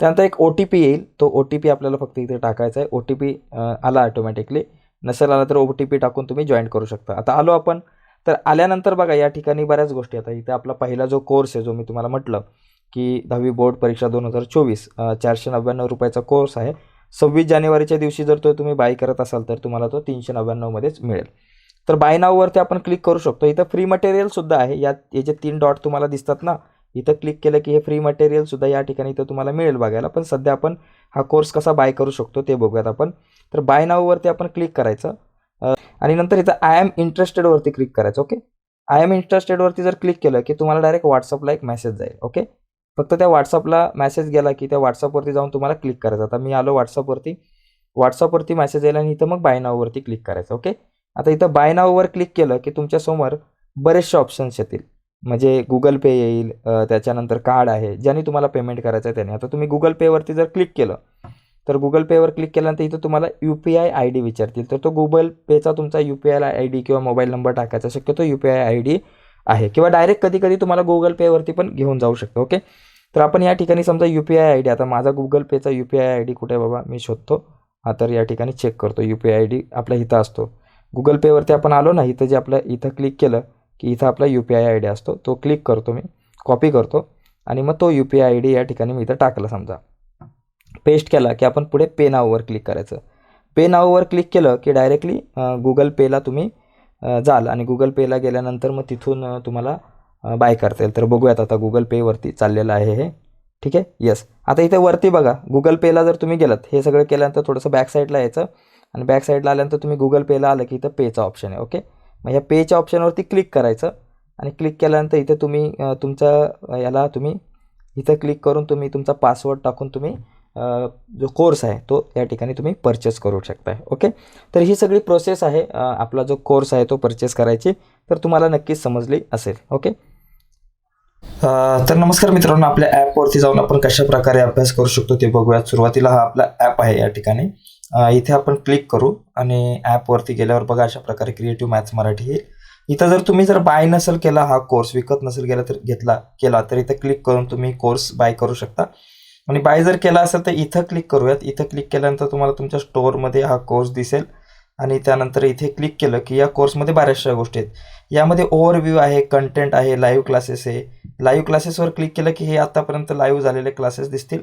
त्यानंतर एक ओ T P येईल. तो ओ टी पी आपल्याला फक्त इथे टाकायचा आहे. ओ टी पी आला ऑटोमॅटिकली नसेल आला तर ओ टी पी टाकून तुम्ही जॉईन करू शकता. आता आलो आपण. तर आल्यानंतर बघा या ठिकाणी बऱ्याच गोष्टी. आता इथे आपला पहिला जो कोर्स आहे जो मी तुम्हाला म्हटलं की दहावी बोर्ड परीक्षा दोन हजार चोवीस चारशे नव्याण्णव रुपयाचा कोर्स आहे. सव्वीस जानेवारीच्या दिवशी जर तो तुम्ही बाय करत असाल तर तुम्हाला तो तीनशे नव्याण्णवमध्येच मिळेल. तर बाय नाववरती आपण क्लिक करू शकतो. इथं फ्री मटेरियलसुद्धा आहे. यात हे जे तीन डॉट तुम्हाला दिसतात ना इथं क्लिक केलं की हे फ्री मटेरियलसुद्धा या ठिकाणी इथं तुम्हाला मिळेल बघायला. पण सध्या आपण हा कोर्स कसा बाय करू शकतो ते बघूयात आपण. तर बाय नाववरती आपण क्लिक करायचं. आणि नंतर इथं आय एम इंटरेस्टेडवरती क्लिक करायचं ओके आय एम इंटरेस्टेडवरती जर क्लिक केलं की तुम्हाला डायरेक्ट व्हॉट्सअपला एक मेसेज जाईल ओके फक्त त्या व्हॉट्सअपला मेसेज गेला की त्या व्हॉट्सअपवरती जाऊन तुम्हाला क्लिक करायचं. आता मी आलो व्हॉट्सअपवरती व्हॉट्सअपवरती मेसेज येईल आणि इथं मग बाय नाववरती क्लिक करायचं ओके आता इथं बाय नाववर क्लिक केलं की तुमच्यासमोर बरेचसे ऑप्शन्स येतील. म्हणजे गुगल पे येईल त्याच्यानंतर कार्ड आहे ज्याने तुम्हाला पेमेंट करायचं आहे त्याने. आता तुम्ही गुगल पेवरती जर क्लिक केलं तर गुगल पेवर क्लिक केल्यानंतर इथं तुम्हाला U P I I D विचारतील. तर तो गुगल पेचा तुमचा U P I I D किंवा मोबाईल नंबर टाकायचा शक्यतो U P I I D आहे. किंवा डायरेक्ट कधी कधी तुम्हाला गुगल पेवरती पण घेऊन जाऊ शकतो ओके तर आपण या ठिकाणी समजा U P I I D आता माझा गुगल पेचा U P I I D कुठे बाबा? मी शोधतो. हा तर या ठिकाणी चेक करतो. U P I I D आपल्या इथं असतो. गुगल पेवरती आपण आलो ना इथं जे आपलं इथं क्लिक केलं की इथं आपला U P I I D असतो. तो क्लिक करतो मी. कॉपी करतो. आणि मग तो U P I I D या ठिकाणी मी इथं टाकला समजा. पेस्ट केला की आपण पुढे पे नाववर क्लिक करायचं. पे नाववर क्लिक केलं की डायरेक्टली गुगल पेला तुम्ही जाल. आणि गुगल पेला गेल्यानंतर मग तिथून तुम्हाला बाय करता येईल. तर बघूयात आता गुगल पेवरती चाललेलं आहे हे. ठीक आहे? येस आता इथे वरती बघा. गुगल पेला जर तुम्ही गेलात हे सगळं केल्यानंतर थोडंसं बॅक साईडला यायचं. आणि बॅक साईडला आल्यानंतर तुम्ही गुगल पेला आलं की इथं पेचा ऑप्शन आहे. ओके मग पेच्या ऑप्शनवरती क्लिक करायचं. आणि क्लिक केल्यानंतर इथे तुम्ही तुमचा याला तुम्ही इथं क्लिक करून तुम्ही तुमचा पासवर्ड टाकून तुम्ही जो कोर्स आहे तो या ठिकाणी तुम्ही परचेस करू शकताय. ओके तर ही सगळी प्रोसेस आहे आपला जो कोर्स आहे तो परचेस करायची. तर तुम्हाला नक्कीच समजली असेल. ओके तर नमस्कार मित्रांनो आपल्या ॲपवरती जाऊन आपण कशा प्रकारे अभ्यास करू शकतो ते बघूयात. सुरुवातीला हा आपला ॲप आहे या ठिकाणी. इथे आपण क्लिक करू आणि ॲपवरती गेल्यावर बघा अशा प्रकारे क्रिएटिव्ह मॅथ्स मराठी येईल. इथं जर तुम्ही जर बाय नसेल केला हा कोर्स विकत नसेल गेला तर घेतला केला तर इथं क्लिक करून तुम्ही कोर्स बाय करू शकता. आणि बाय जर केला असेल तर इथं क्लिक करूयात. इथं क्लिक केल्यानंतर तुम्हाला तुमच्या स्टोअरमध्ये हा कोर्स दिसेल. आणि त्यानंतर इथे क्लिक केलं की या कोर्समध्ये बऱ्याचशा गोष्टी आहेत. यामध्ये ओव्हरव्ह्यू आहे कंटेंट आहे लाईव्ह क्लासेस आहे. लाईव्ह क्लासेसवर क्लिक केलं की हे आतापर्यंत लाईव्ह झालेले क्लासेस दिसतील.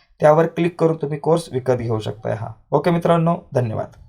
त्यावर क्लिक करून तुम्ही कोर्स विकत घेऊ शकताय हा. ओके मित्रांनो धन्यवाद.